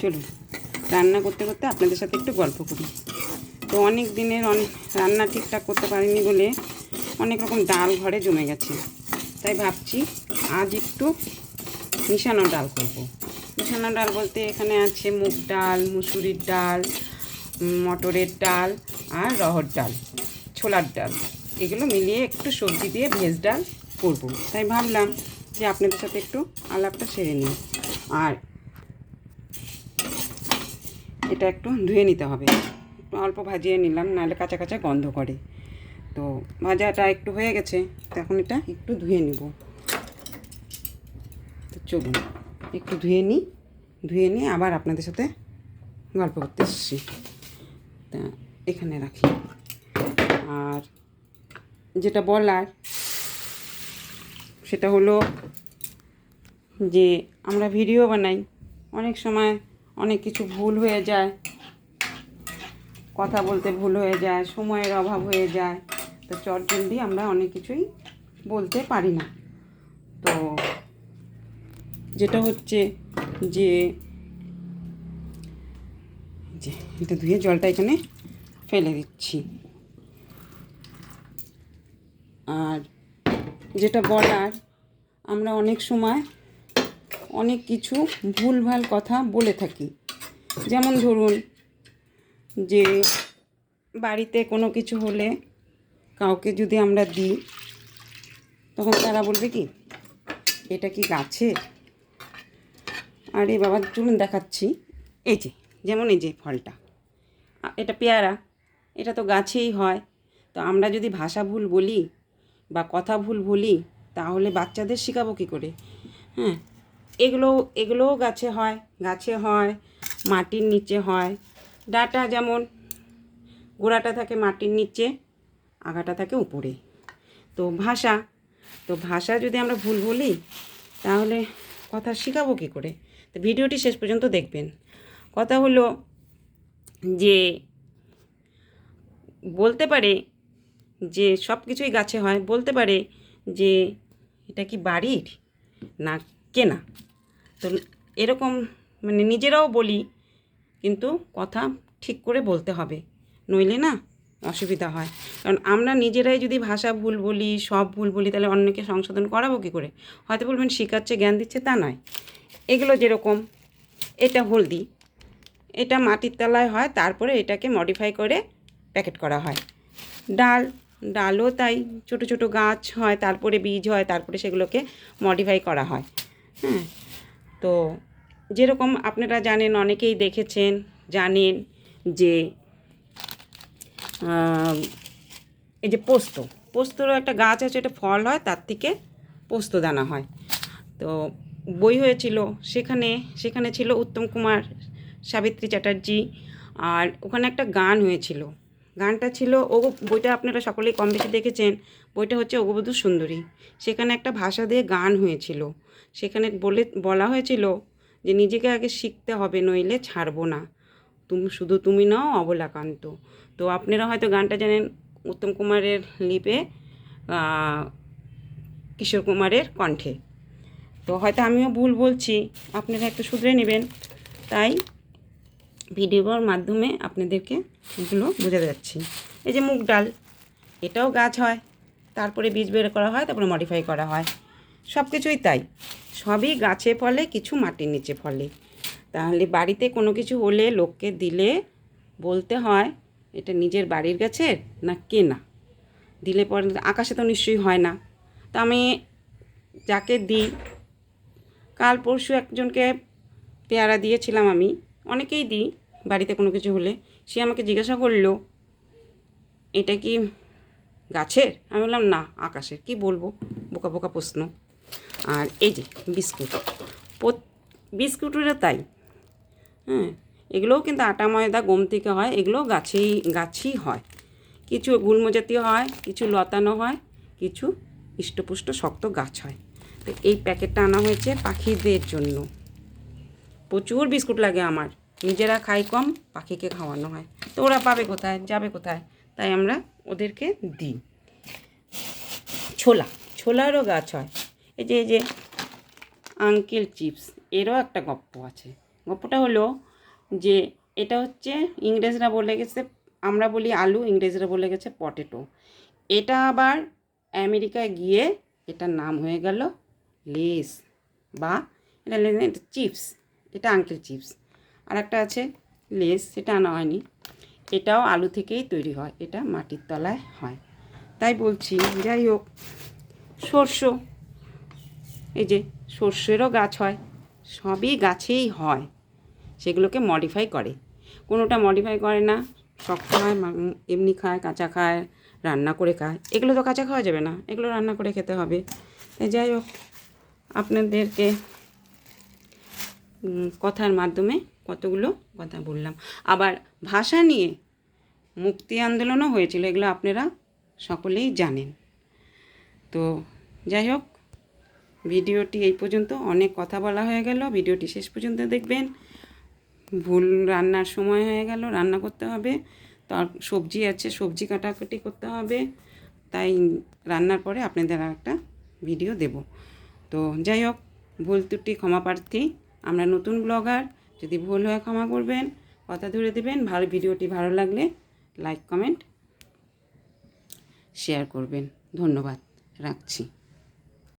চলুন, রান্না করতে করতে আপনাদের সাথে একটু গল্প করি তো অনেক দিনের অনেক রান্না ঠিকঠাক করতে পারিনি বলে অনেক রকম ডাল ঘরে জমে গেছে তাই ভাবছি আজ একটু মিশানো ডাল করব। মিশানো ডাল বলতে এখানে আছে মুগ ডাল, মুসুরির ডাল মটরের ডাল আর রহর ডাল, ছোলার ডাল এগুলো মিলিয়ে একটু সবজি দিয়ে ভেজ ডাল করব। তাই ভাবলাম যে আপনাদের সাথে একটু আলাপটা সেরে নিই আর এটা একটু ধুয়ে নিতে হবে। একটু অল্প ভাজিয়ে নিলাম, নাহলে কাঁচা কাঁচা গন্ধ করে। তো ভাজাটা একটু হয়ে গেছে, তো এখন এটা একটু ধুয়ে নিব। তো চলুন, একটু ধুয়ে নিই, ধুয়ে নিয়ে আবার আপনাদের সাথে গল্প করতে এসছি। তা এখানে রাখি। আর যেটা বলার, সেটা হলো যে আমরা ভিডিও বানাই। অনেক সময় অনেক কিছু ভুল হয়ে যায়। কথা বলতে ভুল হয়ে যায়, সময়ের অভাব হয়ে যায়। তো চটজলদি আমরা অনেক কিছুই বলতে পারি না। তো যেটা হচ্ছে যে যে এটা ধুয়ে জলটা এখানে ফেলে দিচ্ছি। আর যেটা বলার, আমরা অনেক সময় অনেক কিছু ভুলভাল কথা বলে থাকি। যেমন ধরুন যে বাড়িতে কোনো কিছু হলে কাউকে যদি আমরা দিই, তখন তারা বলবে কি, এটা কি গাছের আরে বাবা, চলুন দেখাচ্ছি। এই যে, যেমন এই যে ফলটা। এটা পেয়ারা। এটা তো গাছেই হয়। তো আমরা যদি ভাষা ভুল বলি বা কথা ভুল বলি, তাহলে বাচ্চাদের শেখাবো কী করে? হ্যাঁ এগুলো, এগুলোও গাছে হয়। গাছে হয়, মাটির নিচে হয়। ডাটা যেমন গোড়াটা থাকে মাটির নিচে, আগাটা থাকে উপরে। তো ভাষা তো ভাষা যদি আমরা ভুল বলি, তাহলে কথা শেখাবো কী করে? তো ভিডিওটি শেষ পর্যন্ত দেখবেন। কথা হলো যে, বলতে পারে যে সব কিছুই গাছে হয়, বলতে পারে যে এটা কি বাড়ির না কেনা? তো এরকম মানে নিজেরাও বলি, কিন্তু কথা ঠিক করে বলতে হবে। নইলে না অসুবিধা হয়। কারণ আমরা নিজেরাই যদি ভাষা ভুল বলি, সব ভুল বলি, তাহলে অন্যকে সংশোধন করাবো কী করে? হয়তো বলবেন শেখাচ্ছে জ্ঞান দিচ্ছে তা নয়। এগুলো যেরকম, এটা হলদি। এটা মাটির তলায় হয়, তারপরে এটাকে মডিফাই করে প্যাকেট করা হয়। ডাল, ডালও তাই, ছোট ছোট গাছ হয়, তারপরে বীজ হয়, তারপরে সেগুলোকে মডিফাই করা হয়। হ্যাঁ? তো যেরকম আপনারা জানেন, অনেকেই দেখেছেন, জানেন যে এই যে পোস্ত, পোস্তরও একটা গাছ আছে এটা ফল হয়, তার থেকে পোস্ত দানা হয়। তো বই হয়েছিল, সেখানে সেখানে ছিল উত্তম কুমার সাবিত্রী চ্যাটার্জি, আর ওখানে একটা গান হয়েছিল। গানটা ছিল, ও বইটা আপনারা সকলেই কম বেশি দেখেছেন, বইটা হচ্ছে অগবধূ সুন্দরী। সেখানে একটা ভাষা দিয়ে গান হয়েছিল। সেখানে বলে, বলা হয়েছিল যে নিজেকে আগে শিখতে হবে, নইলে ছাড়বো না। তুমি, শুধু তুমি নাও, অবলাকান্ত। তো আপনারা হয়তো গানটা জানেন উত্তম কুমারের লিপে কিশোর কুমারের কণ্ঠে। তো হয়তো আমিও ভুল বলছি, আপনারা একটু শুধরে নেবেন। তাই ভিডিওর মাধ্যমে আপনাদেরকে এগুলো বোঝাতে যাচ্ছি। এই যে মুগ ডাল, এটাও গাছ হয়, তারপরে বীজ বের করা হয়, তারপরে মডিফাই করা হয়। সব কিছুই তাই। সবই গাছে ফলে, কিছু মাটির নিচে ফলে। তাহলে বাড়িতে কোনো কিছু হলে লোককে দিলে বলতে হয়, এটা নিজের বাড়ির গাছের না কেনা দিলে পরে আকাশে তো নিশ্চয়ই হয় না। তা আমি যাকে দিই, কাল পরশু একজনকে পেয়ারা দিয়েছিলাম আমি, অনেকেই দিই বাড়িতে কোনো কিছু হলে, সে আমাকে জিজ্ঞাসা করল, এটা কি গাছের? আমি বললাম, না, আকাশের। কি বলব? বোকা বোকা প্রশ্ন। আর এই যে বিস্কুট বিস্কুটেরও তাই হ্যাঁ এগুলোও কিন্তু আটা, ময়দা, গম থেকে হয়, এগুলোও গাছেই, গাছই হয়। কিছু গুল্ম জাতীয় হয়, কিছু লতানো হয়, কিছু ইষ্টপুষ্ট শক্ত গাছ হয়। তো এই প্যাকেটটা আনা হয়েছে পাখিদের জন্য। প্রচুর বিস্কুট লাগে আমার। নিজেরা খাই কম, পাখিকে খাওয়ানো হয়। তো ওরা পাবে কোথায়, যাবে কোথায়? তাই আমরা ওদেরকে দিই। ছোলা, ছোলারও গাছ হয়। এই যে এই যে, আঙ্কেল চিপস, এরও একটা গপ্প আছে। গপ্পটা হলো যে, এটা হচ্ছে ইংরেজরা বলে গেছে, আমরা বলি আলু, ইংরেজরা বলে গেছে পটেটো। এটা আবার আমেরিকায় গিয়ে এটার নাম হয়ে গেল লেস, বা এটা চিপস, এটা আঙ্কেল চিপস। আর একটা আছে, লেস, সেটা আনা হয়নি। এটাও আলু থেকেই তৈরি হয়, এটা মাটির তলায় হয়। তাই বলছি, যাই হোক, সর্ষ, এই যে সর্ষেরও গাছ হয়, সবই গাছেই হয়, সেগুলোকে মডিফাই করে। কোনোটা মডিফাই করে না শক্ত হয় এমনি খায়, কাঁচা খায়, রান্না করে খায়। এগুলো তো কাঁচা খাওয়া যাবে না, এগুলো রান্না করে খেতে হবে। যাই হোক, আপনাদেরকে কথার মাধ্যমে কতগুলো কথা বললাম। আবার ভাষা নিয়ে মুক্তি আন্দোলনও হয়েছিল, এগুলো আপনারা সকলেই জানেন। তো যাই হোক, ভিডিওটি এই পর্যন্ত। অনেক কথা বলা হয়ে গেল, ভিডিওটি শেষ পর্যন্ত দেখবেন। ভুল রান্নার সময় হয়ে গেল, রান্না করতে হবে। তার সবজি আছে, সবজি কাটাকাটি করতে হবে। তাই রান্নার পরে আপনাদের আর একটা ভিডিও দেব। তো যাই হোক, ভুল ত্রুটি, ক্ষমা প্রার্থী। আমরা নতুন ব্লগার, যদি ভুল হয়ে ক্ষমা করবেন, কথা ধরে দেবেন, ভালো ভিডিওটি ভালো লাগলে লাইক, কমেন্ট, শেয়ার করবেন। ধন্যবাদ, রাখছি।